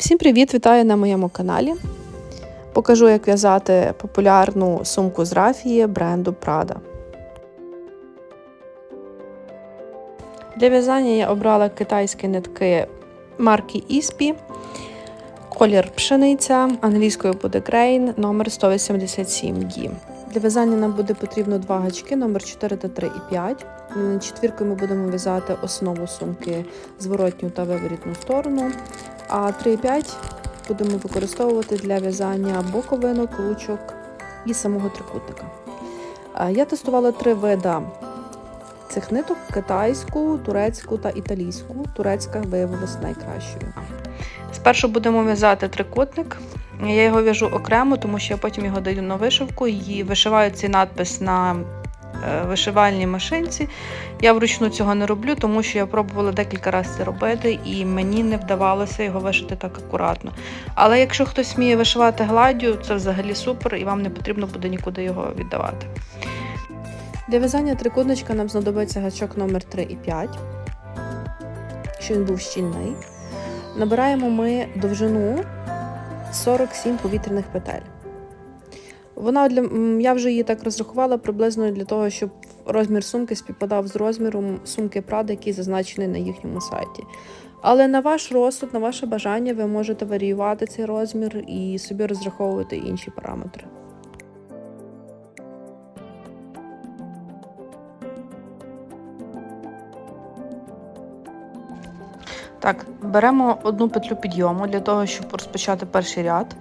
Всім привіт! Вітаю на моєму каналі. Покажу, як в'язати популярну сумку з рафії бренду Prada. Для в'язання я обрала китайські нитки марки Іспі, колір пшениця, англійською буде Grain, номер 187D. Для в'язання нам буде потрібно два гачки, номер 4 та 3 і 5. Четвіркою ми будемо в'язати основу сумки зворотню та виворітну сторону. А 3,5 будемо використовувати для в'язання боковинок, ручок і самого трикутника. Я тестувала три вида цих ниток: китайську, турецьку та італійську. Турецька виявилася найкращою. Спершу будемо в'язати трикутник. Я його в'яжу окремо, тому що я потім його даю на вишивку і вишиваю цей надпис на вишивальній машинці. Я вручну цього не роблю, тому що я пробувала декілька разів це робити, і мені не вдавалося його вишити так акуратно. Але якщо хтось вміє вишивати гладдю, це взагалі супер, і вам не потрібно буде нікуди його віддавати. Для в'язання трикутничка нам знадобиться гачок номер 3 і 5, щоб він був щільний. Набираємо ми довжину 47 повітряних петель. Вона для я вже її так розрахувала приблизно для того, щоб розмір сумки співпадав з розміром сумки Prada, який зазначений на їхньому сайті. Але на ваш розсуд, на ваше бажання, ви можете варіювати цей розмір і собі розраховувати інші параметри. Так, беремо одну петлю підйому для того, щоб розпочати перший ряд.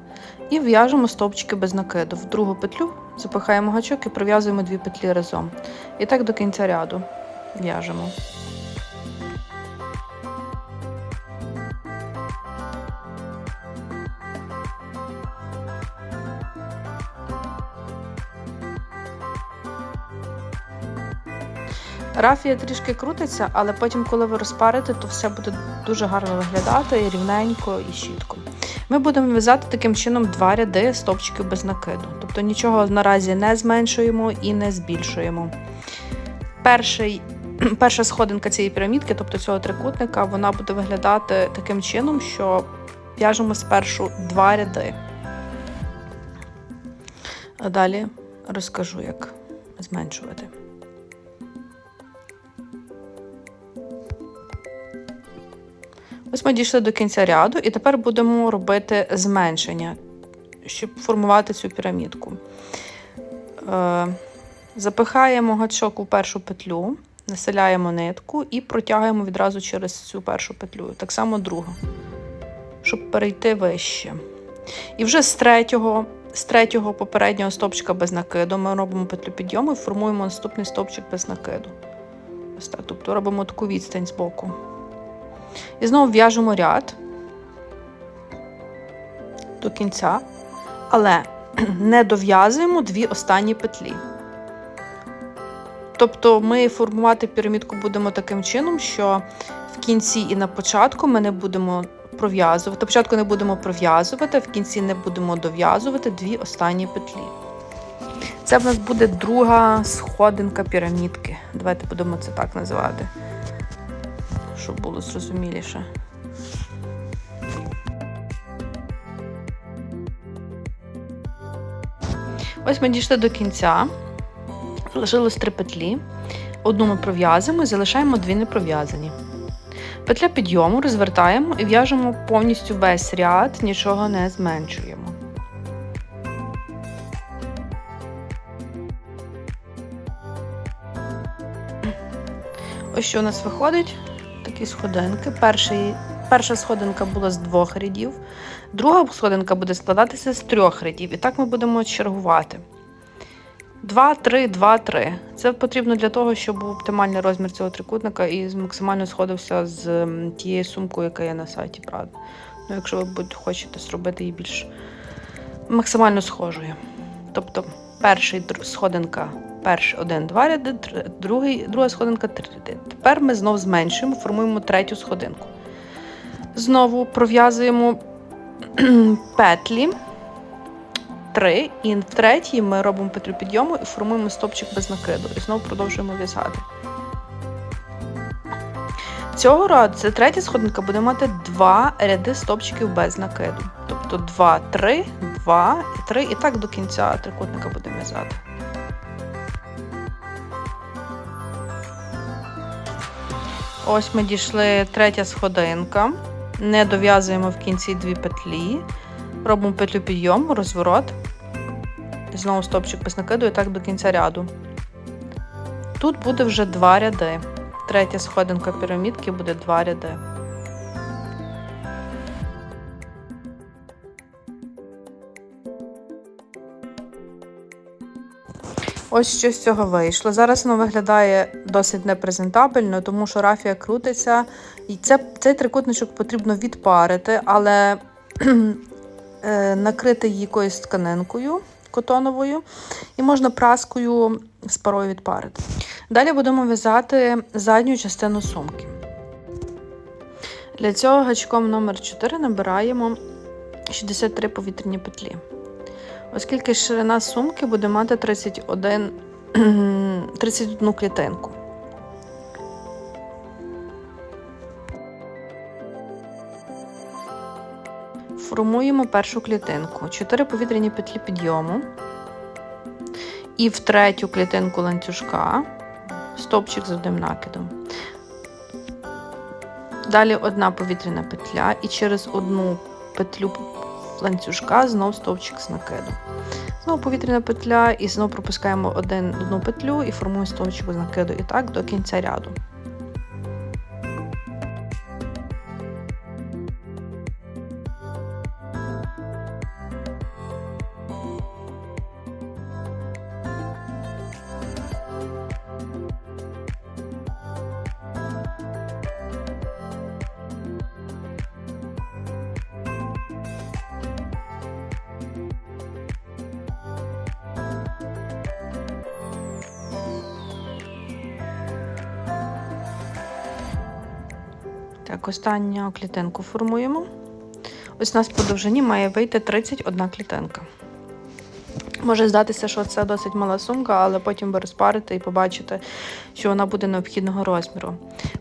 І в'яжемо стовпчики без накиду. В другу петлю запихаємо гачок і пров'язуємо дві петлі разом. І так до кінця ряду в'яжемо. Рафія трішки крутиться, але потім, коли ви розпарите, то все буде дуже гарно виглядати і рівненько і чітко. Ми будемо в'язати таким чином два ряди стовпчиків без накиду. Тобто нічого наразі не зменшуємо і не збільшуємо. Перший, Перша сходинка цієї пірамідки, тобто цього трикутника, вона буде виглядати таким чином, що в'яжемо спершу два ряди. А далі розкажу, як зменшувати. Ось ми дійшли до кінця ряду, і тепер будемо робити зменшення, щоб формувати цю пірамідку. Е, запихаємо гачок у першу петлю, населяємо нитку і протягуємо відразу через цю першу петлю. Так само другу, щоб перейти вище. І вже з третього з третього попереднього стовпчика без накиду ми робимо петлю підйому і формуємо наступний стовпчик без накиду. Ось так, Тобто робимо таку відстань з боку. І знову в'яжемо ряд до кінця, але не дов'язуємо дві останні петлі. Тобто ми формувати пірамідку будемо таким чином, що в кінці і на початку ми не будемо пров'язувати. Початку не будемо пров'язувати, а в кінці не будемо дов'язувати дві останні петлі. Це в нас буде друга сходинка пірамідки. Давайте будемо це так називати щоб було зрозуміліше. Ось ми дійшли до кінця, залишилось три петлі. Одну ми пров'язуємо і залишаємо дві непров'язані. Петля підйому розвертаємо і в'яжемо повністю весь ряд, нічого не зменшуємо. Ось що у нас виходить такі сходинки. Перший, Перша сходинка була з двох рядів, друга сходинка буде складатися з трьох рядів. І так ми будемо чергувати. 2, 3, 2, 3. Це потрібно для того, щоб був оптимальний розмір цього трикутника і максимально сходився з тією сумкою, яка є на сайті Prada. Ну, Якщо ви хочете зробити її більш максимально схожою. Тобто, перший сходинка Перший один, два ряди, другий, друга сходинка, три ряди. Тепер ми знову зменшуємо, формуємо третю сходинку. Знову пров'язуємо петлі три, і в третій ми робимо петлю підйому і формуємо стопчик без накиду. І знову продовжуємо в'язати. цього разу це третя сходинка буде мати два ряди стопчиків без накиду. Тобто 2, 3, 2 3, і так до кінця трикутника будемо в'язати. Ось ми дійшли третя сходинка. Не дов'язуємо в кінці дві петлі. Робимо петлю підйом, розворот. Знову стопчик без накиду і так до кінця ряду. Тут буде вже два ряди. Третя сходинка пірамідки буде два ряди. Ось що з цього вийшло. Зараз воно виглядає досить непрезентабельно, тому що рафія крутиться. І це, цей трикутничок потрібно відпарити, але е, накрити її якоюсь тканинкою котоновою, і можна праскою з парою відпарити. Далі будемо в'язати задню частину сумки. Для цього гачком номер 4 набираємо 63 повітряні петлі. Оскільки ширина сумки буде мати 31, 31 клітинку. Формуємо першу клітинку. 4 повітряні петлі підйому. І в третю клітинку ланцюжка стовпчик з одним накидом. Далі одна повітряна петля і через одну петлю ланцюжка знов стовпчик з накиду. Знову повітряна петля і знову пропускаємо один, одну петлю і формуємо стовпчик з накиду. І так до кінця ряду. Так, останню клітинку формуємо. Ось у нас по довжині має вийти 31 клітинка. Може здатися, що це досить мала сумка, але потім ви розпарите і побачите, що вона буде необхідного розміру.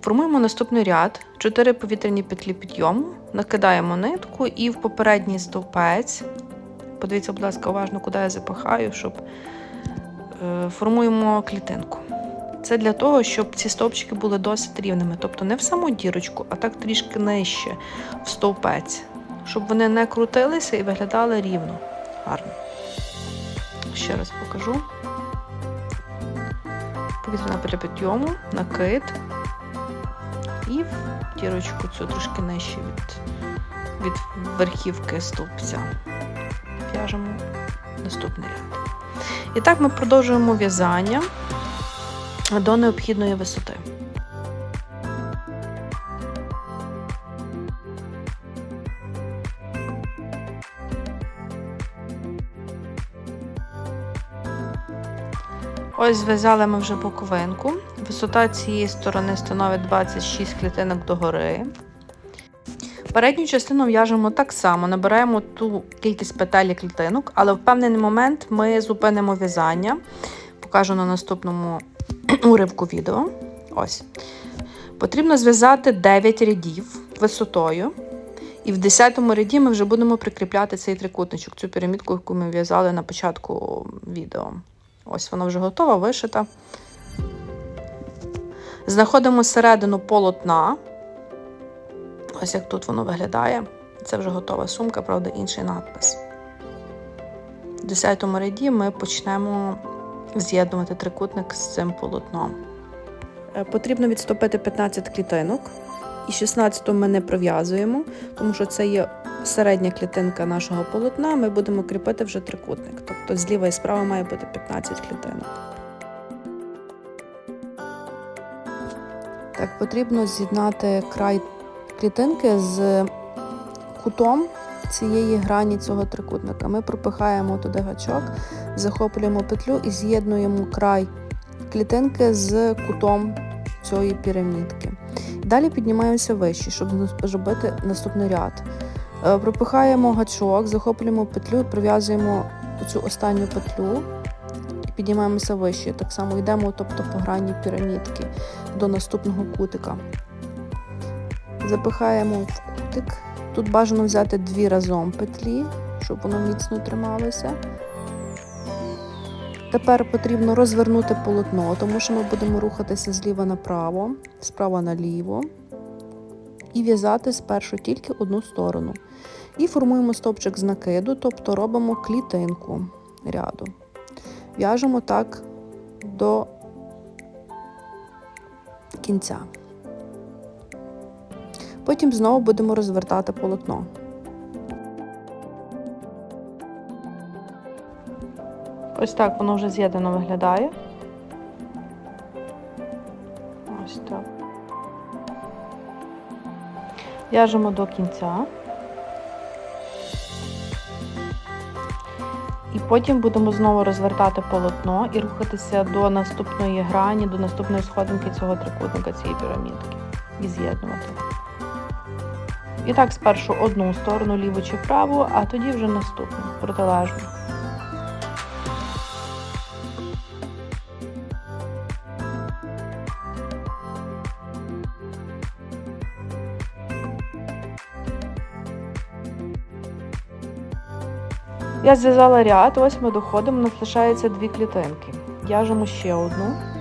Формуємо наступний ряд, 4 повітряні петлі підйому, накидаємо нитку і в попередній стовпець. Подивіться, будь ласка, уважно, куди я запихаю, щоб е, формуємо клітинку. Це для того, щоб ці стовпчики були досить рівними, тобто не в саму дірочку, а так трішки нижче в стовпець, щоб вони не крутилися і виглядали рівно. Гарно. Ще раз покажу. Повітряна петля підйому, накид і в дірочку цю трошки нижче від, від верхівки стовпця. В'яжемо наступний ряд. І так ми продовжуємо в'язання до необхідної висоти. Ось зв'язали ми вже боковинку. Висота цієї сторони становить 26 клітинок догори. Передню частину в'яжемо так само, набираємо ту кількість петель клітинок, але в певний момент ми зупинимо в'язання. Покажу на наступному уривку відео. Ось. Потрібно зв'язати 9 рядів висотою. І в 10 ряді ми вже будемо прикріпляти цей трикутничок, цю пірамідку, яку ми в'язали на початку відео. Ось вона вже готова, вишита. Знаходимо середину полотна. Ось як тут воно виглядає. Це вже готова сумка, правда, інший надпис. В 10 ряді ми почнемо з'єднувати трикутник з цим полотном. Е, Потрібно відступити 15 клітинок. І 16 ми не пров'язуємо, тому що це є середня клітинка нашого полотна. Ми будемо кріпити вже трикутник. Тобто зліва і справа має бути 15 клітинок. Так, потрібно з'єднати край клітинки з кутом цієї грані цього трикутника. Ми пропихаємо туди гачок, захоплюємо петлю і з'єднуємо край клітинки з кутом цієї пірамідки. Далі піднімаємося вище, щоб зробити наступний ряд. Е, Пропихаємо гачок, захоплюємо петлю і прив'язуємо цю останню петлю піднімаємося вище. Так само йдемо тобто, по грані пірамідки до наступного кутика. запихаємо в кутик. Тут бажано взяти дві разом петлі, щоб воно міцно трималося. Тепер потрібно розвернути полотно, тому що ми будемо рухатися зліва направо, справа наліво. І в'язати спершу тільки одну сторону. І формуємо стовпчик з накиду, тобто робимо клітинку ряду. В'яжемо так до кінця. Потім знову будемо розвертати полотно. Ось так воно вже з'єднано виглядає. Ось так. В'яжемо до кінця. І потім будемо знову розвертати полотно і рухатися до наступної грані, до наступної сходинки цього трикутника, цієї пірамідки. І з'єднувати. І так спершу одну сторону, ліву чи праву, а тоді вже наступну, протилежну. Я зв'язала ряд, ось ми доходимо, у нас лишається дві клітинки. В'яжемо ще одну.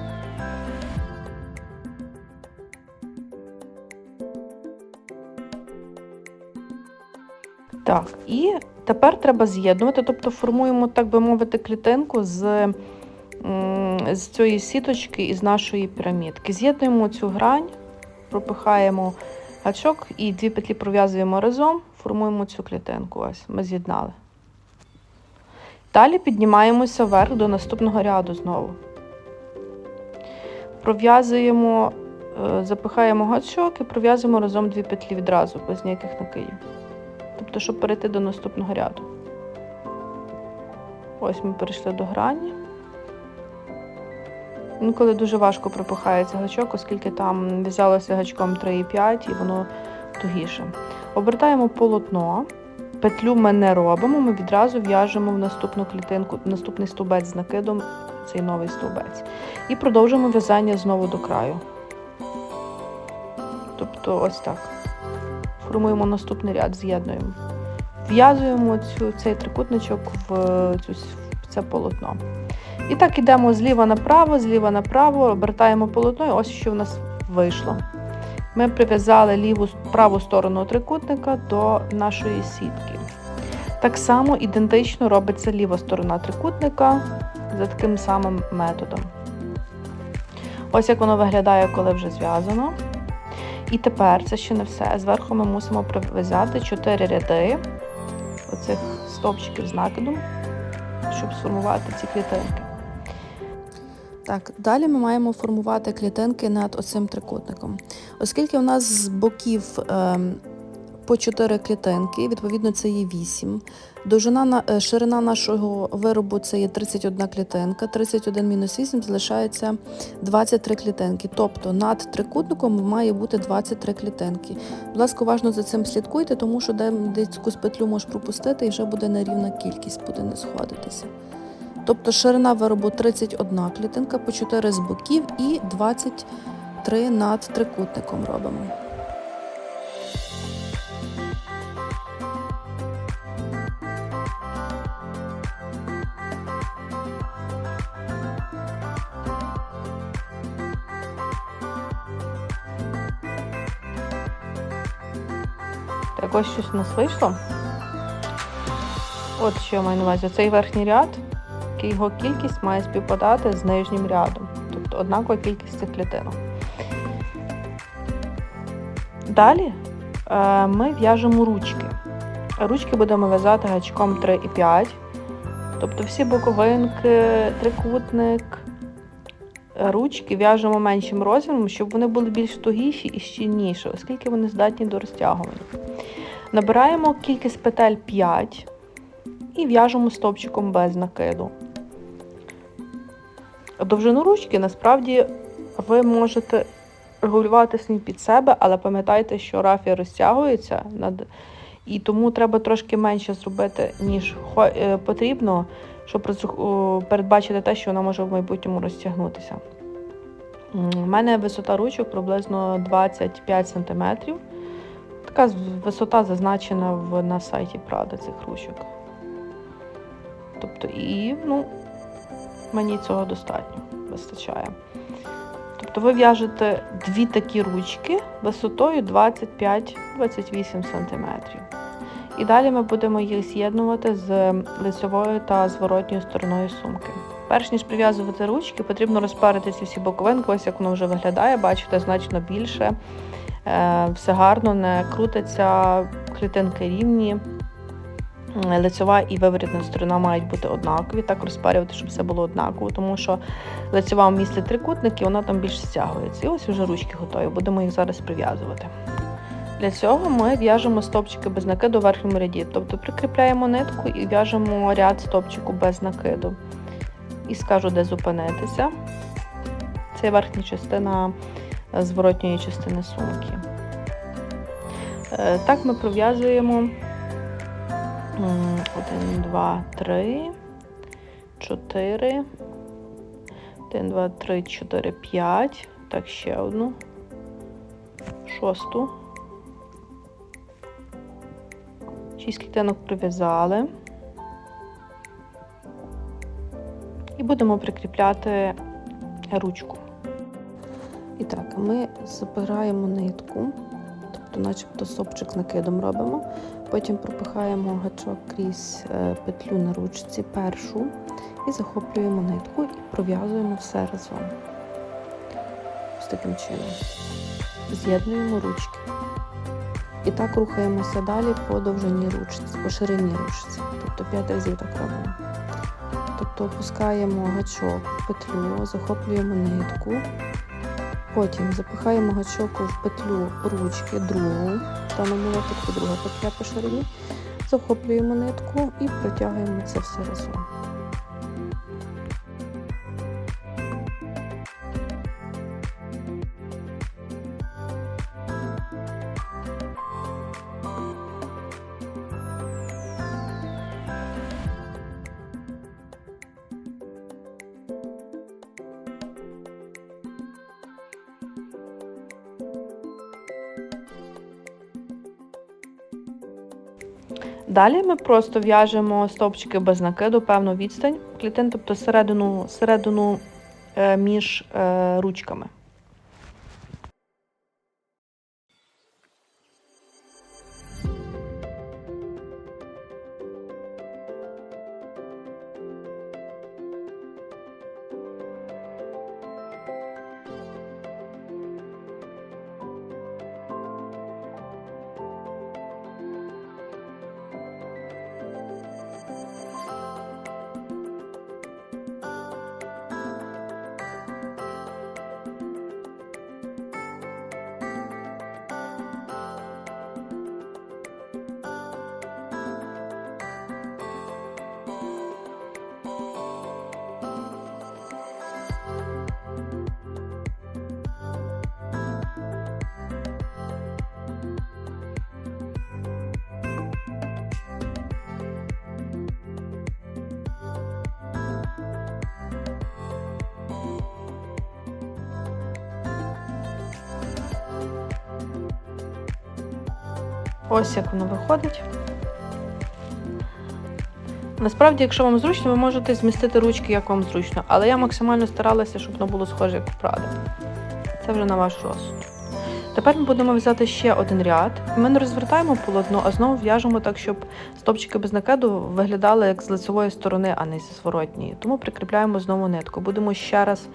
Так, і тепер треба з'єднувати, тобто формуємо, так би мовити, клітинку з, з цієї сіточки і з нашої пірамідки. З'єднуємо цю грань, пропихаємо гачок і дві петлі пров'язуємо разом, формуємо цю клітинку. Ось ми з'єднали. Далі піднімаємося вверх до наступного ряду знову. Пров'язуємо, е, запихаємо гачок і пров'язуємо разом дві петлі відразу, без ніяких накидів. Тобто, щоб перейти до наступного ряду. Ось ми перейшли до грані. Інколи дуже важко пропихається гачок, оскільки там в'язалося гачком 3,5 і воно тугіше. Обертаємо полотно. Петлю ми не робимо, ми відразу в'яжемо в наступну клітинку, в наступний стовбець з накидом, цей новий стовбець. І продовжуємо в'язання знову до краю. Тобто ось так. Формуємо наступний ряд, з'єднуємо. В'язуємо цей трикутничок в, цю, в це полотно. І так ідемо зліва направо, зліва направо, обертаємо полотно, і ось що в нас вийшло. Ми прив'язали ліву праву сторону трикутника до нашої сітки. Так само ідентично робиться ліва сторона трикутника за таким самим методом. Ось як воно виглядає, коли вже зв'язано. І тепер це ще не все. Зверху ми мусимо прив'язати 4 ряди оцих стовпчиків з накидом, щоб сформувати ці клітинки. Так, далі ми маємо формувати клітинки над оцим трикутником. Оскільки у нас з боків е, по 4 клітинки, відповідно, це є 8. Довжина е, ширина нашого виробу це є 31 клітинка, 31 мінус 8 залишається 23 клітинки. Тобто над трикутником має бути 23 клітинки. Будь ласка, уважно за цим слідкуйте, тому що де десь якусь петлю можеш пропустити і вже буде нерівна кількість, буде не сходитися. Тобто ширина виробу 31 клітинка по 4 з боків і 23 над трикутником робимо. Так, ось щось у нас вийшло. От що я маю на увазі. Цей верхній ряд його кількість має співпадати з нижнім рядом, тобто однакова кількість цих клітинок. Далі е, ми в'яжемо ручки. Ручки будемо в'язати гачком 3,5, тобто всі боковинки, трикутник, ручки в'яжемо меншим розміром, щоб вони були більш тугіші і щільніші, оскільки вони здатні до розтягування. Набираємо кількість петель 5 і в'яжемо стовпчиком без накиду. Довжину ручки насправді ви можете регулювати самі під себе, але пам'ятайте, що рафія розтягується, і тому треба трошки менше зробити, ніж потрібно, щоб передбачити те, що вона може в майбутньому розтягнутися. У мене висота ручок приблизно 25 см. Така висота зазначена в, на сайті Прада цих ручок. Тобто і ну, мені цього достатньо вистачає. Тобто ви в'яжете дві такі ручки висотою 25-28 см. І далі ми будемо їх з'єднувати з лицевою та зворотньою стороною сумки. Перш ніж прив'язувати ручки, потрібно розпарити ці всі боковинки, ось як воно вже виглядає, бачите, значно більше. Е, Все гарно, не крутиться, клітинки рівні. Е, Лицьова і виворітна сторона мають бути однакові, так розпарювати, щоб все було однаково, тому що лицьова містить трикутники, вона там більш стягується. І ось вже ручки готові, будемо їх зараз прив'язувати. Для цього ми в'яжемо стопчики без накиду в верхньому ряді, тобто прикріпляємо нитку і в'яжемо ряд стопчику без накиду. І скажу, де зупинитися. Це верхня частина зворотньої частини сумки. Е, Так ми пров'язуємо 1, 2, 3, 4, 1, 2, 3, 4, 5. Так, ще одну. Шосту. Шість клітинок прив'язали. І будемо прикріпляти ручку. І так, ми забираємо нитку, тобто, начебто сопчик накидом робимо. Потім пропихаємо гачок крізь е, петлю на ручці першу і захоплюємо нитку і пров'язуємо все разом. Ось таким чином. З'єднуємо ручки. І так рухаємося далі по довжині ручці, по ширині ручці. Тобто 5 разів так робимо. Тобто опускаємо гачок петлю, захоплюємо нитку. Потім запихаємо гачок в петлю ручки, другу, в даному випадку друга петля по ширині, захоплюємо нитку і протягуємо це все разом. Далі ми просто в'яжемо стовпчики без накиду, певну відстань клітин, тобто середину, середину е, між е, ручками. Ось як воно виходить. Насправді, якщо вам зручно, ви можете змістити ручки, як вам зручно, але я максимально старалася, щоб воно було схоже, як у Прада. Це вже на ваш розсуд. Тепер ми будемо в'язати ще один ряд. Ми не розвертаємо полотно, а знову в'яжемо так, щоб стопчики без накиду виглядали як з лицевої сторони, а не зі зворотньої. Тому прикріпляємо знову нитку. Будемо ще раз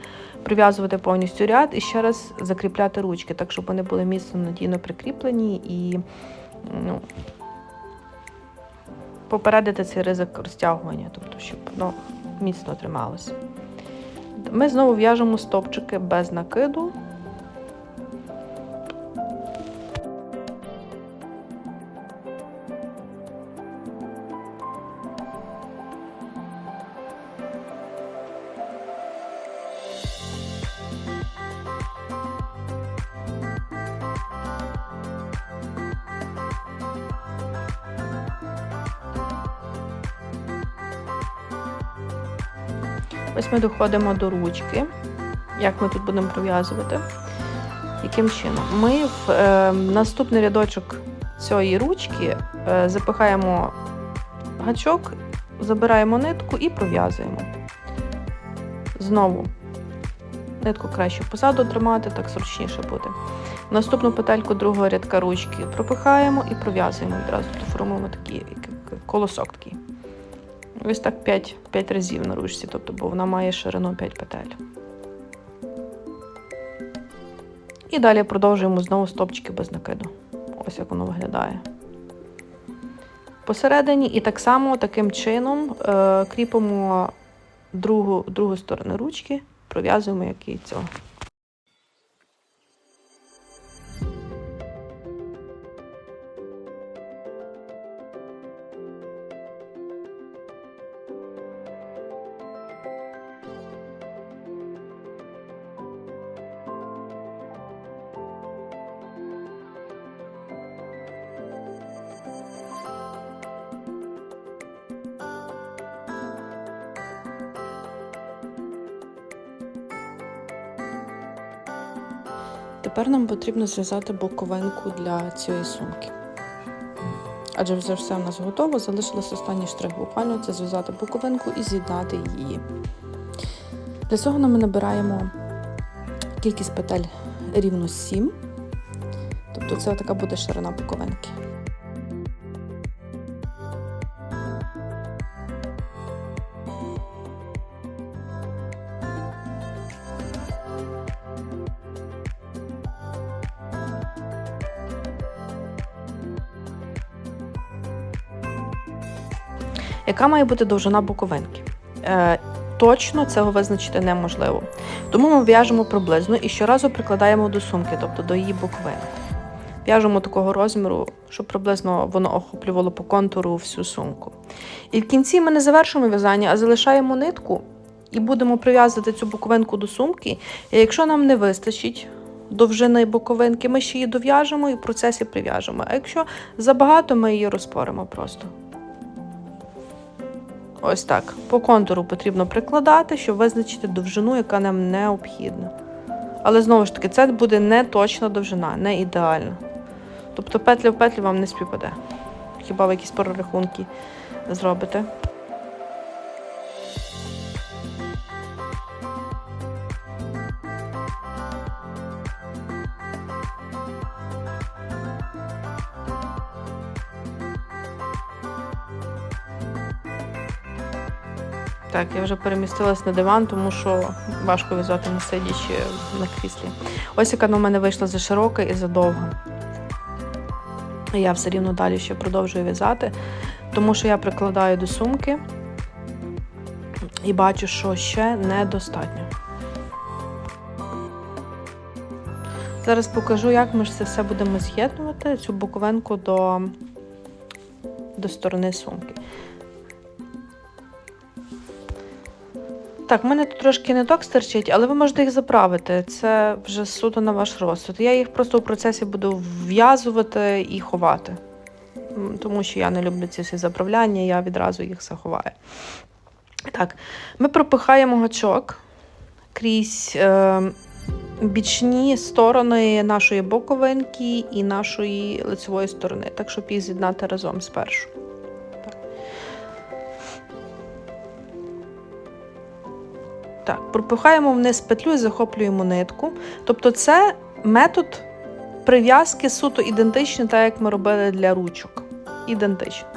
прив'язувати повністю ряд і ще раз закріпляти ручки, так щоб вони були міцно надійно прикріплені і ну, попередити цей ризик розтягування, тобто, щоб воно міцно трималося. Ми знову в'яжемо стопчики без накиду. Ми доходимо до ручки. Як ми тут будемо пров'язувати? Яким чином? Ми в е, наступний рядочок цієї ручки е, запихаємо гачок, забираємо нитку і пров'язуємо. Знову нитку краще позаду тримати, так зручніше буде. Наступну петельку другого рядка ручки пропихаємо і пров'язуємо відразу, то формуємо такий колосок такий. Ось так 5, 5 разів на ручці, тобто, бо вона має ширину 5 петель. І далі продовжуємо знову стопчики без накиду. Ось як воно виглядає. Посередині і так само таким чином е, кріпимо другу, другу сторону ручки, пров'язуємо як і цього. Тепер нам потрібно зв'язати боковинку для цієї сумки. Адже вже все в нас готово, залишилось останній штрих буквально це зв'язати боковинку і з'єднати її. Для цього ми набираємо кількість петель рівно 7. Тобто це така буде ширина боковинки. Яка має бути довжина боковинки? Е, точно цього визначити неможливо. Тому ми в'яжемо приблизно і щоразу прикладаємо до сумки, тобто до її боковини. В'яжемо такого розміру, щоб приблизно воно охоплювало по контуру всю сумку. І в кінці ми не завершуємо в'язання, а залишаємо нитку і будемо прив'язувати цю боковинку до сумки. І якщо нам не вистачить довжини боковинки, ми ще її дов'яжемо і в процесі прив'яжемо. А якщо забагато, ми її розпоримо просто. Ось так. По контуру потрібно прикладати, щоб визначити довжину, яка нам необхідна. Але знову ж таки, це буде не точна довжина, не ідеальна. Тобто петля в петлю вам не співпаде. Хіба ви якісь прорахунки зробите? Так, я вже перемістилась на диван, тому що важко в'язати не сидячи на кріслі. Ось яка в мене вийшла за широка і за довга. Я все рівно далі ще продовжую в'язати, тому що я прикладаю до сумки і бачу, що ще недостатньо. Зараз покажу, як ми це все будемо з'єднувати, цю боковинку до, до сторони сумки. Так, в мене тут трошки не так стерчить, але ви можете їх заправити. Це вже суто на ваш розсуд. Я їх просто в процесі буду вв'язувати і ховати. Тому що я не люблю ці всі заправляння, я відразу їх заховаю. Так, ми пропихаємо гачок крізь е, бічні сторони нашої боковинки і нашої лицевої сторони, так щоб їх з'єднати разом спершу. Так, пропихаємо вниз петлю і захоплюємо нитку. Тобто це метод прив'язки суто ідентичний, так як ми робили для ручок. Ідентичний.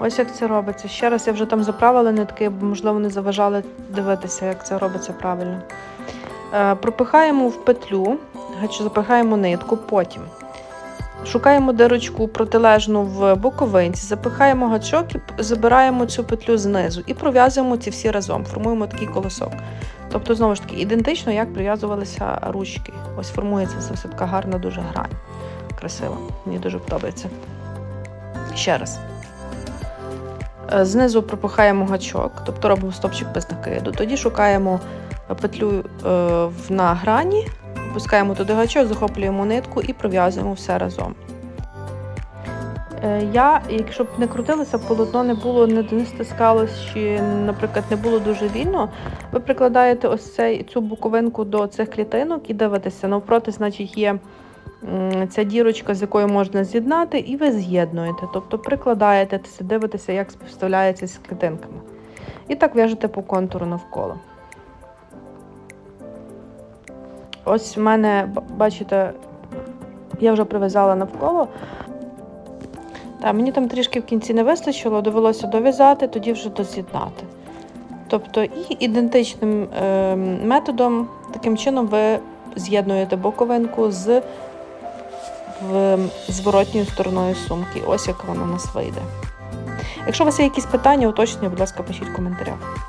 Ось як це робиться. Ще раз я вже там заправила нитки, бо, можливо, не заважали дивитися, як це робиться правильно. Е, пропихаємо в петлю, запихаємо нитку, потім Шукаємо дирочку протилежну в боковинці, запихаємо гачок і забираємо цю петлю знизу і пров'язуємо ці всі разом, формуємо такий колосок. Тобто, знову ж таки, ідентично, як прив'язувалися ручки. Ось формується все така гарна дуже грань. Красиво. Мені дуже подобається. Ще раз. Е, Знизу пропихаємо гачок, тобто робимо стопчик без накиду. Тоді шукаємо петлю е, на грані, Пускаємо туди гачок, захоплюємо нитку і пров'язуємо все разом. Е, Я, якщо б не крутилося, полотно не було, не стискалось, чи, наприклад, не було дуже вільно, ви прикладаєте ось цей, цю буковинку до цих клітинок і дивитеся. Навпроти, значить, є ця дірочка, з якою можна з'єднати, і ви з'єднуєте. Тобто прикладаєте, дивитеся, як співставляється з клітинками. І так в'яжете по контуру навколо. Ось в мене, бачите, я вже прив'язала навколо. Так, мені там трішки в кінці не вистачило, довелося дов'язати, тоді вже доз'єднати. Тобто, і ідентичним е, методом, таким чином, ви з'єднуєте боковинку з в, зворотньою стороною сумки. Ось як вона у нас вийде. Якщо у вас є якісь питання, уточнення, будь ласка, пишіть в коментарях.